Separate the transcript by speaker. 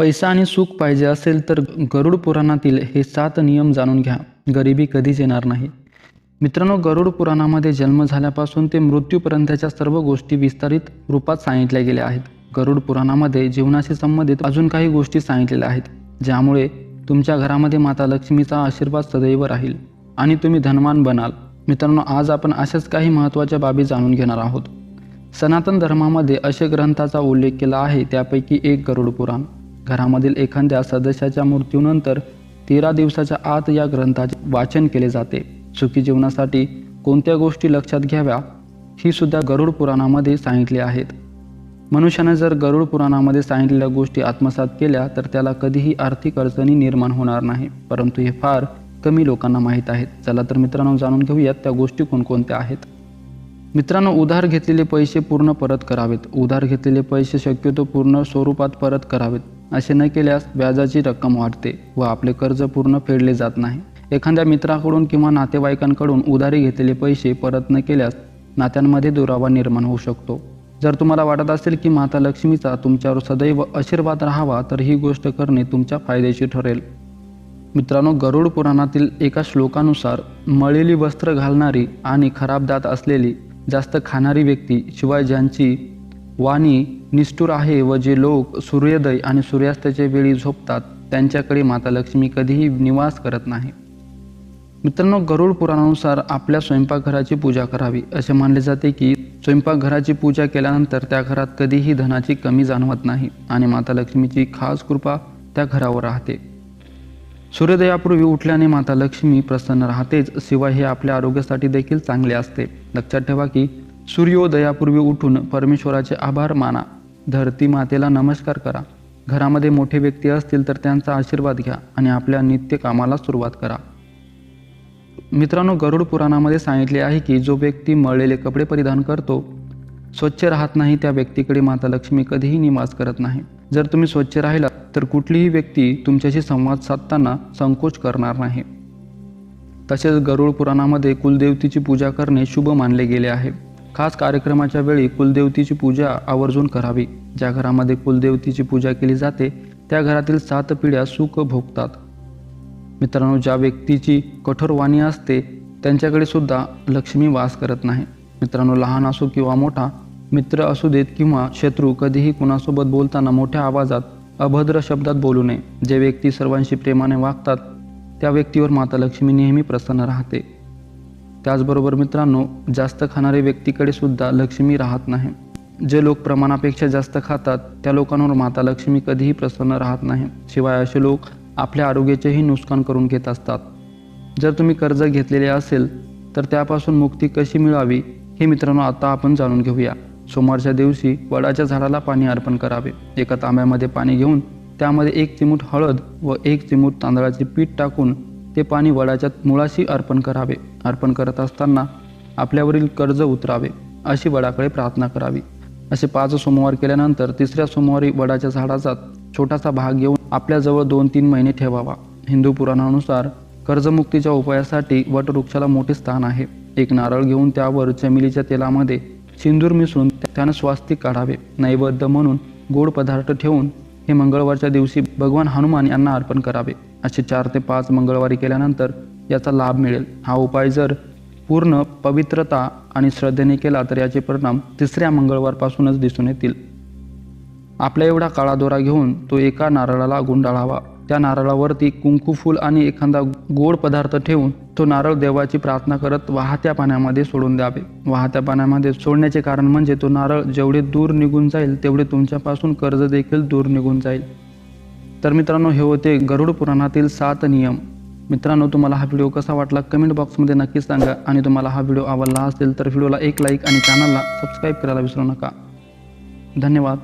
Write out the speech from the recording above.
Speaker 1: पैसा आणि सुख पाहिजे असेल तर गरुड पुराणातील हे सात नियम जाणून घ्या. गरिबी कधीच येणार नाही. मित्रांनो गरुड पुराणामध्ये जन्म झाल्यापासून ते मृत्यूपर्यंतच्या सर्व गोष्टी विस्तारित रूपात सांगितल्या गेल्या आहेत. गरुड पुराणामध्ये जीवनाशी संबंधित अजून काही गोष्टी सांगितलेल्या आहेत ज्यामुळे तुमच्या घरामध्ये माता लक्ष्मीचा आशीर्वाद सदैव राहील आणि तुम्ही धनवान बनाल. मित्रांनो आज आपण अशाच काही महत्त्वाच्या बाबी जाणून घेणार आहोत. सनातन धर्मामध्ये असे ग्रंथाचा उल्लेख केला आहे त्यापैकी एक गरुड पुराण. घरामधील एखाद्या सदस्याच्या मृत्यूनंतर तेरा दिवसाच्या आत या ग्रंथाचे वाचन केले जाते. सुखी जीवनासाठी कोणत्या गोष्टी लक्षात घ्याव्या ही सुद्धा गरुड पुराणामध्ये सांगितली आहेत. मनुष्याने जर गरुड पुराणामध्ये सांगितलेल्या गोष्टी आत्मसात केल्या तर त्याला कधीही आर्थिक अडचणी निर्माण होणार नाही. परंतु हे फार कमी लोकांना माहीत आहेत. चला तर मित्रांनो जाणून घेऊयात त्या गोष्टी कोणकोणत्या आहेत. मित्रांनो उधार घेतलेले पैसे पूर्ण परत करावेत. उधार घेतलेले पैसे शक्यतो पूर्ण स्वरूपात परत करावेत. असे न केल्यास व्याजाची रक्कम वाढते व आपले कर्ज पूर्ण फेडले जात नाही. एखाद्या मित्राकडून किंवा नातेवाईकांकडून उधारी घेतलेले पैसे परत न केल्यास नात्यांमध्ये दुरावा निर्माण होऊ शकतो. जर तुम्हाला वाटत असेल की माता लक्ष्मीचा तुमच्यावर सदैव आशीर्वाद राहावा तर ही गोष्ट करणे तुमच्या फायद्याची ठरेल. मित्रांनो गरुड पुराणातील एका श्लोकानुसार मळेली वस्त्र घालणारी आणि खराब दात असलेली जास्त खाणारी व्यक्ती शिवाय ज्यांची वाणी निष्ठुर आहे व जे लोक सूर्योदय आणि सूर्यास्ताच्या वेळी झोपतात त्यांच्याकडे माता लक्ष्मी कधीही निवास करत नाही. मित्रांनो गरुड पुराणानुसार आपल्या स्वयंपाकघराची पूजा करावी. असे मानले जाते की स्वयंपाकघराची पूजा केल्यानंतर त्या घरात कधीही धनाची कमी जाणवत नाही आणि माता लक्ष्मीची खास कृपा त्या घरावर राहते. सूर्योदयापूर्वी उठल्याने माता लक्ष्मी प्रसन्न राहतेच शिवाय हे आपल्या आरोग्यासाठी देखील चांगले असते. लक्षात ठेवा की सूर्योदयापूर्वी उठून परमेश्वराचे आभार माना. धरती मातेला नमस्कार करा. घरामध्ये मोठे व्यक्ती असतील तर त्यांचा आशीर्वाद घ्या आणि आपल्या नित्य कामाला सुरुवात करा. मित्रांनो गरुड पुराणामध्ये सांगितले आहे की जो व्यक्ती मळलेले कपडे परिधान करतो स्वच्छ राहत नाही त्या व्यक्तीकडे माता लक्ष्मी कधीही निवास करत नाही. जर तुम्ही स्वच्छ राहिला तर कुठलीही व्यक्ती तुमच्याशी संवाद साधताना संकोच करणार नाही. तसेच गरुड पुराणामध्ये कुलदेवतीची पूजा करणे शुभ मानले गेले आहे. खास कार्यक्रमाच्या वेळी कुलदेवतीची पूजा आवर्जून करावी. ज्या घरामध्ये कुलदेवतीची पूजा केली जाते त्या घरातील सात पिढ्या सुख भोगतात. मित्रांनो ज्या व्यक्तीची कठोर वाणी असते त्यांच्याकडे सुद्धा लक्ष्मी वास करत नाही. मित्रांनो लहान असो किंवा मोठा मित्र असू देत किंवा शत्रू कधीही कुणासोबत बोलताना मोठ्या आवाजात अभद्र शब्दात बोलू नये. जे व्यक्ती सर्वांशी प्रेमाने वागतात त्या व्यक्तीवर माता लक्ष्मी नेहमी प्रसन्न राहते. त्याचबरोबर मित्रांनो जास्त खाणारे व्यक्तीकडे सुद्धा लक्ष्मी राहत नाही. जे लोक प्रमाणापेक्षा जास्त खातात त्या लोकांवर माता लक्ष्मी कधीही प्रसन्न राहत नाही. शिवाय असे लोक आपल्या आरोग्याचेही नुकसान करून घेत असतात. जर तुम्ही कर्ज घेतलेले असेल तर त्यापासून मुक्ती कशी मिळावी? हे मित्रांनो आता आपण जाणून घेऊया. सोमवारच्या दिवशी वडाच्या झाडाला पाणी अर्पण करावे. एका तांब्यामध्ये पाणी घेऊन त्यामध्ये एक चिमूट हळद व एक चिमूट तांदळाचे पीठ टाकून ते पाणी वडाच्या मुळाशी अर्पण करावे. अर्पण करत असताना आपल्यावरील कर्ज उतरावे अशी वडाकडे प्रार्थना करावी. असे पाच सोमवार केल्यानंतर तिसऱ्या सोमवारी वडाच्या झाडाचा छोटासा भाग घेऊन आपल्याजवळ दोन तीन महिने ठेवावा. हिंदू पुराणानुसार कर्जमुक्तीच्या उपायासाठी वटवृक्षाला मोठे स्थान आहे. एक नारळ घेऊन त्यावर चमेलीच्या तेलामध्ये सिंदूर मिसळून त्यानं स्वास्तिक काढावे नैवेद्य म्हणून गोड पदार्थ ठेवून हे मंगळवारच्या दिवशी भगवान हनुमान यांना अर्पण करावे. असे चार ते पाच मंगळवारी केल्यानंतर याचा लाभ मिळेल. हा उपाय जर पूर्ण पवित्रता आणि श्रद्धेने केला तर याचे परिणाम तिसऱ्या मंगळवारपासूनच दिसून येतील. आपल्या एवढा काळा दोरा घेऊन तो एका नारळाला गुंडाळावा. त्या नारळावरती कुंकू फूल आणि एखादा गोड पदार्थ ठेवून तो नारळ देवाची प्रार्थना करत वाहत्या पाण्यामध्ये सोडून द्यावे. वाहत्या पाण्यामध्ये सोडण्याचे कारण म्हणजे तो नारळ जेवढे दूर निघून जाईल तेवढे तुमच्यापासून कर्ज देखील दूर निघून जाईल. तर मित्रांनो हे होते गरुड पुराणातील सात नियम. मित्रांनो तुम्हाला हा व्हिडिओ कसा वाटला कमेंट बॉक्समध्ये नक्कीच सांगा. आणि तुम्हाला हा व्हिडिओ आवडला असेल तर व्हिडिओला एक लाईक आणि चॅनलला सबस्क्राईब करायला विसरू नका. धन्यवाद.